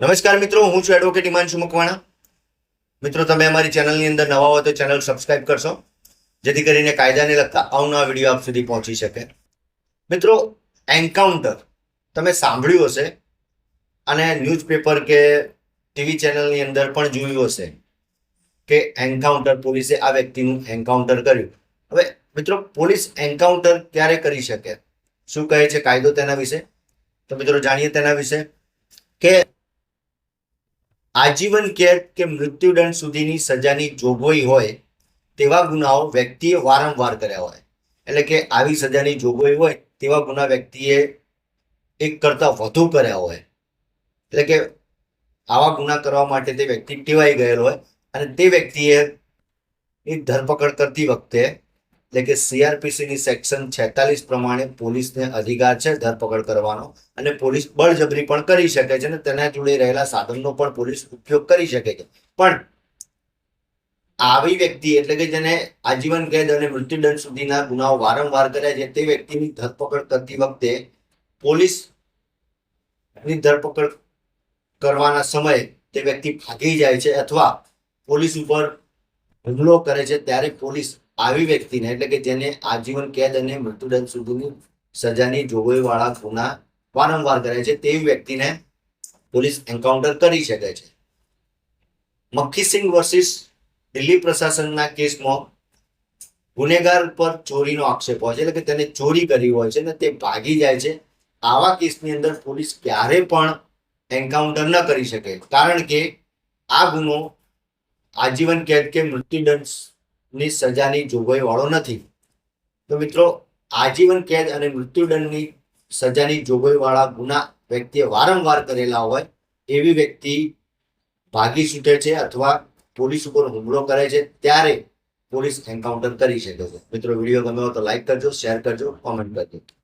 નમસ્કાર મિત્રો, હું છું એડવોકેટ હિમાંશુ મકવાણા. મિત્રો, તમે અમારી ચેનલની અંદર નવા હો તો ચેનલ સબસ્ક્રાઇબ કરશો, જેથી કરીને કાયદાને લગતા અવનવા વીડિયો આપ સુધી પહોંચી શકે. મિત્રો એન્કાઉન્ટર તમે સાંભળ્યું હશે, અને ન્યૂઝપેપર કે ટીવી ચેનલની અંદર પણ જોયું હશે, કે એન્કાઉન્ટર પોલીસે આ વ્યક્તિનું એન્કાઉન્ટર કર્યું. હવે, મિત્રો, પોલીસ એન્કાઉન્ટર ક્યારે કરી શકે? શું કહે છે કાયદો તેના વિશે? તો મિત્રો, જાણીએ તેના વિશે કે આજીવન કેદ કે મૃત્યુદંડ સુધીની સજાની જોગવાઈ હોય, તેવા ગુનાઓ વ્યક્તિએ વારંવાર કર્યા હોય. એટલે કે આવી સજાની જોગવાઈ હોય, તેવા ગુના વ્યક્તિએ એક કરતાં વધુ કર્યા હોય. એટલે કે આવા ગુના કરવા માટે તે વ્યક્તિ ટેવાઈ ગયેલો હોય અને તે વ્યક્તિએ એ ધરપકડ કરતી વખતે એટલે કે સીઆરપીસીની સેક્શન છેતાલીસ પ્રમાણે પોલીસને અધિકાર છે ધરપકડ કરવાનો અને પોલીસ બળજબરી પણ કરી શકે છે અને તેના જોડે રહેલા સાધનનો પણ પોલીસ ઉપયોગ કરી શકે છે. પણ આવી વ્યક્તિ એટલે કે જેને આજીવન કેદ અને મૃત્યુદંડ સુધીના ગુનાઓ વારંવાર કર્યા છે, તે વ્યક્તિની ધરપકડ કરતી વખતે પોલીસની ધરપકડ કરવાના સમયે તે વ્યક્તિ ભાગી જાય છે અથવા પોલીસ ઉપર હુમલો કરે છે, ત્યારે પોલીસ આવી વ્યક્તિને, એટલે કે જેને આજીવન કેદ અને મૃત્યુદંડ સુધીની સજાની જોગવાઈ વાળા ગુના વારંવાર કરે છે, તેવી વ્યક્તિને પોલીસ એન્કાઉન્ટર કરી શકે છે. મક્ખીસિંહ વર્સિસ દિલ્હી પ્રશાસનના કેસમાં ગુનેગાર પર ચોરીનો આક્ષેપ હોય છે, એટલે કે તેને ચોરી કરી હોય છે અને તે ભાગી જાય છે. આવા કેસની અંદર પોલીસ ક્યારે પણ એન્કાઉન્ટર ન કરી શકે. કારણ કે આ ગુનો આજીવન કેદ કે મૃત્યુદંડની સજાની જોગવાઈ વાળો નથી. તો મિત્રો, આજીવન કેદ અને મૃત્યુદંડની સજાની જોગવાઈ વાળા ગુના વ્યક્તિએ વારંવાર કરેલા હોય, એવી વ્યક્તિ ભાગી છૂટે છે અથવા પોલીસ ઉપર હુમલો કરે છે, ત્યારે પોલીસ એન્કાઉન્ટર કરી શકે છે. મિત્રો, વીડિયો ગમ્યો તો લાઈક કરજો, શેર કરજો, કોમેન્ટ કરજો.